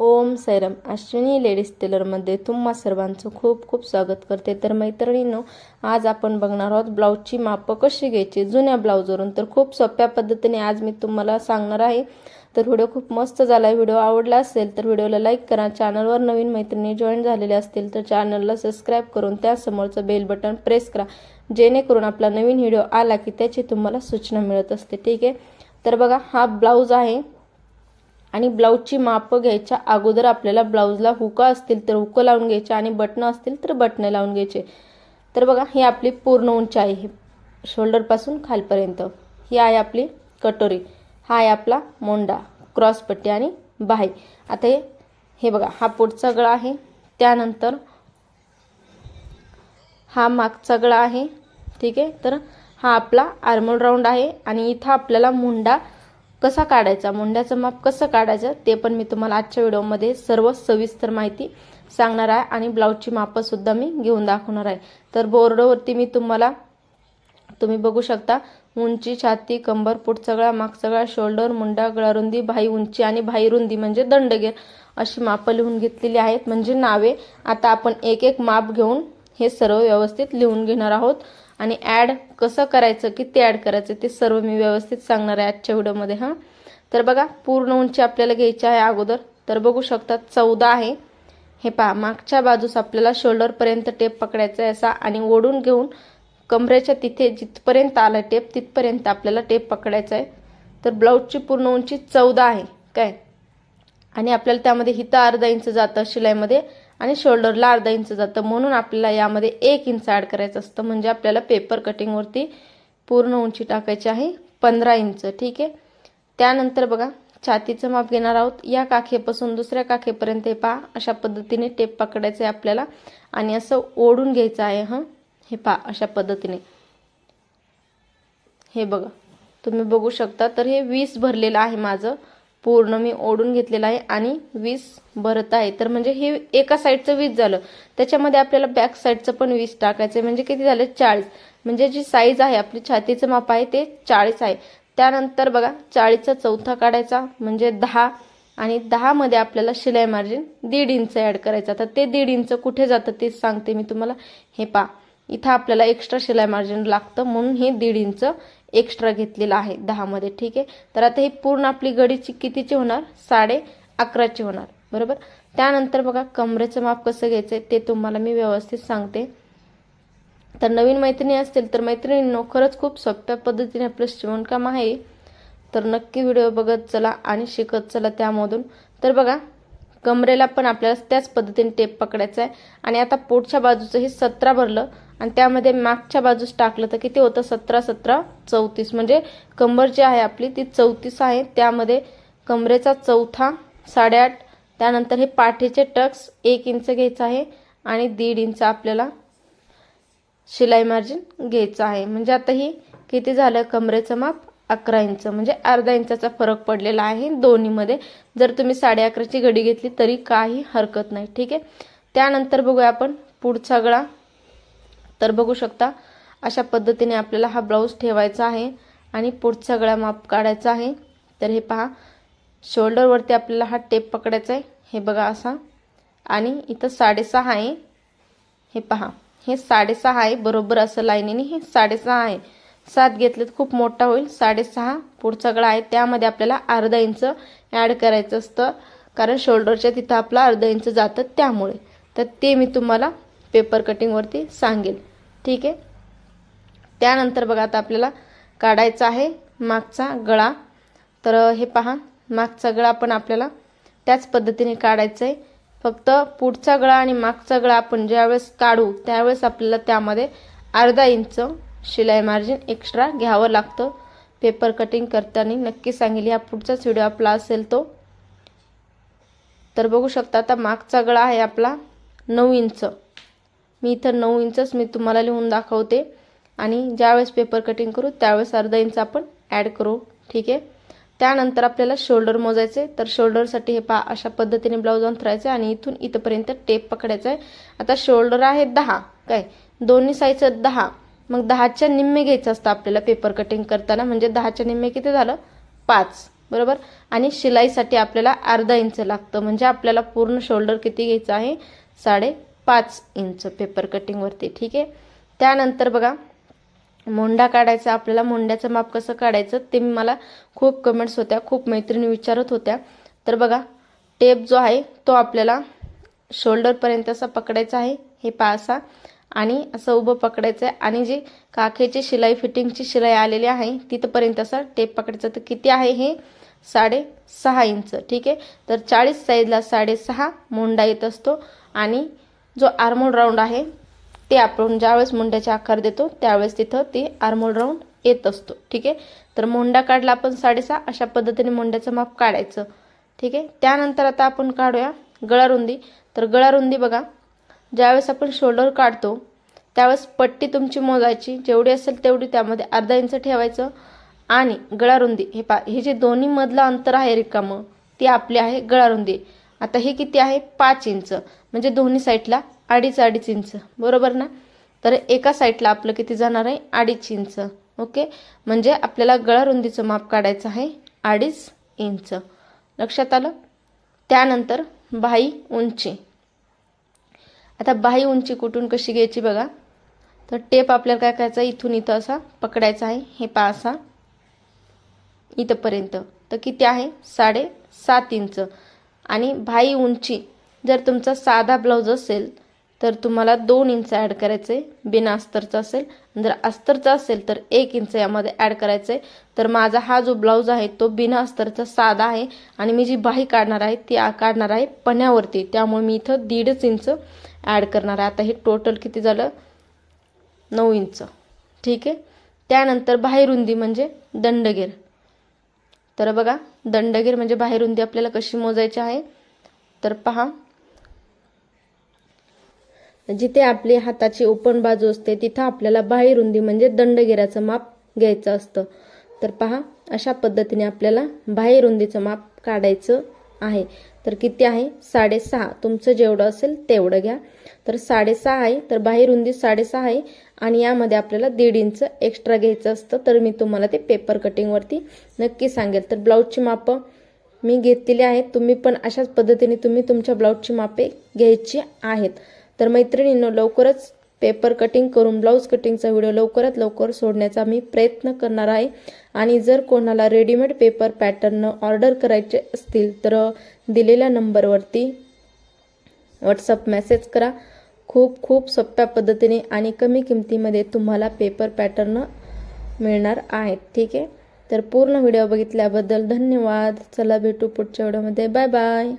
ओम Sairam. Ashwini ladies टेलरमध्ये तुम्हा सर्वांचं खूप खूप स्वागत करते. तर मैत्रिणींनो आज आपण बघणार आहोत ब्लाऊजची मापं कशी घ्यायची? जुन्या ब्लाऊजवरून तर खूप सोप्या पद्धतीने आज मी तुम्हाला सांगणार आहे. तर व्हिडिओ खूप मस्त झाला आहे व्हिडिओ आवडला असेल तर व्हिडिओला लाईक करा. चॅनलवर नवीन मैत्रिणी जॉईन झालेले असतील तर चॅनलला सबस्क्राईब करून त्यासमोरचं बेल बटन प्रेस करा. जेणेकरून आपला नवीन व्हिडिओ आला की त्याची तुम्हाला सूचना मिळत असते. ठीक आहे? तर बघा हा ब्लाऊज आहे. आणि ब्लाऊजची मापं घ्यायच्या अगोदर आपल्याला ब्लाऊजला हुका असतील तर हुकं लावून घ्यायचे आणि बटणं असतील तर बटणं लावून घ्यायचे. तर बघा ही आपली पूर्ण उंची आहे. शोल्डरपासून खालपर्यंत. ही आहे आपली कटोरी. हा आहे आपला मोंडा क्रॉसपट्टी आणि बाही. आता हे हे बघा हा पुढचा गळा आहे. त्यानंतर हा मागचा गळा आहे. ठीक आहे? तर हा आपला आर्मोल राऊंड आहे आणि इथं आपल्याला मुंडा कसा काढायचा मुंड्याचं माप कसं काढायचं ते पण मी तुम्हाला आजच्या व्हिडिओमध्ये सर्व सविस्तर माहिती सांगणार आहे आणि ब्लाऊजची मापंसुद्धा मी घेऊन दाखवणार आहे. तर बोर्डवरती मी तुम्हाला तुम्ही बघू शकता उंची छाती कंबर पुट सगळा माग सगळा शोल्डर मुंडा गळारुंदी भाई उंची आणि भाई रुंदी म्हणजे दंडगेर अशी मापं लिहून घेतलेली आहेत. म्हणजे नावे आता आपण एक एक माप घेऊन हे सर्व व्यवस्थित लिहून घेणार आहोत. आणि ॲड कसं करायचं किती ॲड करायचं ते सर्व मी व्यवस्थित सांगणार आहे आजच्या व्हिडिओमध्ये हां. तर बघा पूर्ण उंची आपल्याला घ्यायची आहे अगोदर. तर बघू शकता चौदा आहे. हे पहा मागच्या बाजूस आपल्याला शोल्डरपर्यंत टेप पकडायचा आहे असा आणि ओढून घेऊन कमरेच्या तिथे जिथपर्यंत आला टेप तिथपर्यंत आपल्याला टेप पकडायचा आहे. तर ब्लाऊजची पूर्ण उंची चौदा आहे काय? आणि आपल्याला त्यामध्ये हिता अर्धा इंच जातं शिलाईमध्ये. आणि शोल्डरला अर्धा इंच जातं. म्हणून आपल्याला यामध्ये एक इंच ॲड करायचं असतं. म्हणजे आपल्याला पेपर कटिंगवरती पूर्ण उंची टाकायची आहे. पंधरा इंच. ठीक आहे? त्यानंतर बघा छातीचं माप घेणार आहोत. या काखेपासून दुसऱ्या काखेपर्यंत हे पहा. अशा पद्धतीने टेप पकडायचं आहे आपल्याला. आणि असं ओढून घ्यायचं आहे हां? हे पहा अशा पद्धतीने. हे बघा. तुम्ही बघू शकता. तर हे वीस भरलेलं आहे माझं. पूर्ण मी ओढून घेतलेलं आहे आणि वीस भरत आहे. तर म्हणजे हे एका साईडचं वीस झालं. त्याच्यामध्ये आपल्याला बॅक साईडचं पण वीस टाकायचं आहे म्हणजे किती झालं? चाळीस. म्हणजे जी साईज आहे आपली छातीचं माप आहे ते चाळीस आहे. त्यानंतर बघा चाळीसचा चौथा काढायचा म्हणजे दहा. आणि दहामध्ये आपल्याला शिलाई मार्जिन दीड इंच ॲड करायचं. आता ते दीड इंच कुठे जातं तेच सांगते मी तुम्हाला. हे पा इथं आपल्याला एक्स्ट्रा शिलाई मार्जिन लागतं म्हणून हे दीड इंच एक्स्ट्रा घेतलेला आहे दहामध्ये ठीक आहे? तर आता ही पूर्ण आपली गडीची कितीची होणार? साडे अकराची होणार बरोबर? त्यानंतर बघा कमरेचं माप कसं घ्यायचं ते तुम्हाला मी व्यवस्थित सांगते. तर नवीन मैत्रिणी असतील तर मैत्रिणींनो खरंच खूप सोप्या पद्धतीने आपलं शिवणकाम आहे. तर नक्की व्हिडिओ बघत चला आणि शिकत चला त्यामधून. तर बघा कमरेला पण आपल्याला त्याच पद्धतीने टेप पकडायचा आहे. आणि आता पोटच्या बाजूचं हे सतरा भरलं आणि त्यामध्ये मागच्या बाजूस टाकलं तर किती होतं? सतरा सतरा चौतीस. म्हणजे कंबर जी आहे आपली ती चौतीस आहे. त्यामध्ये कमरेचा चौथा साडेआठ त्यानंतर हे पाठीचे टक्स एक इंच घ्यायचं आहे आणि दीड इंच आपल्याला शिलाई मार्जिन घ्यायचं आहे. म्हणजे आता ही किती झालं? कमरेचं माप अकरा इंच म्हणजे अर्धा इंचाचा फरक पडलेला आहे दोन्हीमध्ये. जर तुम्ही साडे अकराची घडी घेतली तरी काही हरकत नाही ठीक आहे? त्यानंतर बघूया आपण पुढचा गळा. तर बघू शकता अशा पद्धतीने आपल्याला हा ब्लाऊज ठेवायचा आहे आणि पुढचा गळा माप काढायचा आहे. तर हे पहा शोल्डरवरती आपल्याला हा टेप पकडायचा आहे. हे बघा असा. आणि इथं साडेसहा आहे. हे पहा हे साडेसहा आहे बरोबर असं लाईनीने हे साडेसहा आहे. सात घेतले तर खूप मोठा होईल. साडेसहा पुढचा गळा आहे. त्यामध्ये आपल्याला अर्धा इंच ॲड करायचं असतं. कारण शोल्डरच्या तिथं आपला अर्धा इंच जातं त्यामुळे. तर ते मी तुम्हाला पेपर कटिंगवरती सांगेल. ठीक आहे? त्यानंतर बघा आता आपल्याला काढायचा आहे मागचा गळा. तर हे पहा मागचा गळा पण आपल्याला त्याच पद्धतीने काढायचा आहे फक्त पुढचा गळा आणि मागचा गळा आपण ज्यावेळेस काढू त्यावेळेस आपल्याला त्यामध्ये अर्धा इंच शिलाई मार्जिन एक्स्ट्रा घ्यावं लागतं. पेपर कटिंग करताना नक्की सांगेल या पुढचाच व्हिडिओ आपला असेल तो. तर बघू शकता आता मागचा गळा आहे आपला नऊ इंच. मी इथं नऊ इंचच मी तुम्हाला लिहून दाखवते. आणि ज्यावेळेस पेपर कटिंग करू त्यावेळेस अर्धा इंच आपण ॲड करू. ठीक आहे? त्यानंतर आपल्याला शोल्डर मोजायचे. तर शोल्डरसाठी हे पा अशा पद्धतीने ब्लाऊज अंथरायचं आणि इथून इथंपर्यंत टेप पकडायचा आहे. आता शोल्डर आहे दहा. काय? दोन्ही साईजचं दहा. मग दहाच्या निम्मे घ्यायचं असतं आपल्याला पेपर कटिंग करताना. म्हणजे दहाच्या निम्मे किती झालं? पाच. बरोबर? आणि शिलाईसाठी आपल्याला अर्धा इंच लागतं. म्हणजे आपल्याला पूर्ण शोल्डर किती घ्यायचं आहे? साडेपाच इंच पेपर कटिंगवरती ठीक आहे? त्यानंतर बघा मोंडा काढायचा. आपल्याला मोंड्याचं माप कसं काढायचं ते मला खूप कमेंट्स होत्या. खूप मैत्रिणी विचारत होत्या. तर बघा टेप जो आहे तो आपल्याला शोल्डरपर्यंत असा पकडायचा आहे. हे पासा आणि असं उभं पकडायचं आहे आणि जी काखेची शिलाई फिटिंगची शिलाई आलेली आहे तिथपर्यंत असं टेप पकडायचं. तर किती आहे हे? साडे सहा इंच. ठीक आहे? तर चाळीस साईजला साडेसहा मुंडा येत असतो. आणि जो आर्मोल राऊंड आहे ते आपण ज्यावेळेस मुंड्याचे आकार देतो त्यावेळेस तिथं ते आर्मोल राऊंड येत असतो. ठीक आहे? तर मुंडा काढला आपण साडेसहा अशा पद्धतीने मुंड्याचं माप काढायचं. ठीक आहे? त्यानंतर आता आपण काढूया गळारुंदी. तर गळारुंदी बघा ज्यावेळेस आपण शोल्डर काढतो त्यावेळेस पट्टी तुमची मोजायची जेवढी असेल तेवढी त्यामध्ये अर्धा इंच ठेवायचं आणि गळारुंदी. हे पा हे जे दोन्ही मधलं अंतर आहे रिकामं ती आपली आहे गळारुंदी. आता हे किती आहे? पाच इंच. म्हणजे दोन्ही साईडला अडीच अडीच इंच. बरोबर ना? तर एका साईडला आपलं किती जाणार आहे? अडीच इंच. ओके? म्हणजे आपल्याला गळारुंदीचं माप काढायचं आहे अडीच इंच. लक्षात आलं? त्यानंतर बाही उंची. आता बाही उंची कुठून कशी घ्यायची बघा. तर टेप आपल्याला काय करायचा इथून इथं असा पकडायचा आहे. हे पा असा. इथंपर्यंत. तर किती आहे? साडे सात इंच. आणि भाई उंची जर तुमचा साधा ब्लाऊज असेल तर तुम्हाला दोन इंच ॲड करायचं आहे बिना अस्तरचा असेल. जर अस्तरचा असेल तर एक इंच यामध्ये ॲड करायचं आहे तर माझा हा जो ब्लाऊज आहे तो बिना अस्तरचा साधा आहे. आणि मी जी बाही काढणार आहे ती काढणार आहे पण्यावरती त्यामुळे मी इथं दीडच इंच ॲड करणार आहे. आता हे टोटल किती झालं? नऊ इंच. ठीक आहे? त्यानंतर बाहेरुंदी म्हणजे दंडगीर. तर बघा दंडगीर म्हणजे बाहेरुंदी आपल्याला कशी मोजायची आहे? तर पहा. म्हणजे जिथे आपली हाताची ओपन बाजू असते तिथं आपल्याला बाहेरुंदी म्हणजे दंडगिराचं माप घ्यायचं असतं. तर पहा अशा पद्धतीने आपल्याला बाहेरुंदीचं माप काढायचं आहे. तर किती आहे? साडेसहा. तुमचं जेवढं असेल तेवढं घ्या. तर साडेसहा आहे तर बाहेरुंदी साडेसहा आहे आणि यामध्ये आपल्याला दीड इंच एक्स्ट्रा घ्यायचं असतं. तर मी तुम्हाला ते पेपर कटिंगवरती नक्की सांगेल. तर ब्लाऊजची मापं मी घेतलेली आहेत. तुम्ही पण अशाच पद्धतीने तुम्ही तुमच्या ब्लाऊजची मापे घ्यायची आहेत. तर मैत्रिणींनो लवकरच पेपर कटिंग करून ब्लाऊज कटिंगचा व्हिडिओ लवकरात लवकर सोडण्याचा मी प्रयत्न करणार आहे. आणि जर कोणाला रेडीमेड पेपर पॅटर्न ऑर्डर करायचे असतील तर दिलेल्या नंबरवरती व्हॉट्सअप मेसेज करा. खूप खूप सोप्या पद्धतीने आणि कमी किमतीमध्ये तुम्हाला पेपर पॅटर्न मिळणार आहेत. ठीक आहे? तर पूर्ण व्हिडिओ बघितल्याबद्दल धन्यवाद. चला भेटू पुढच्या व्हिडिओमध्ये बाय बाय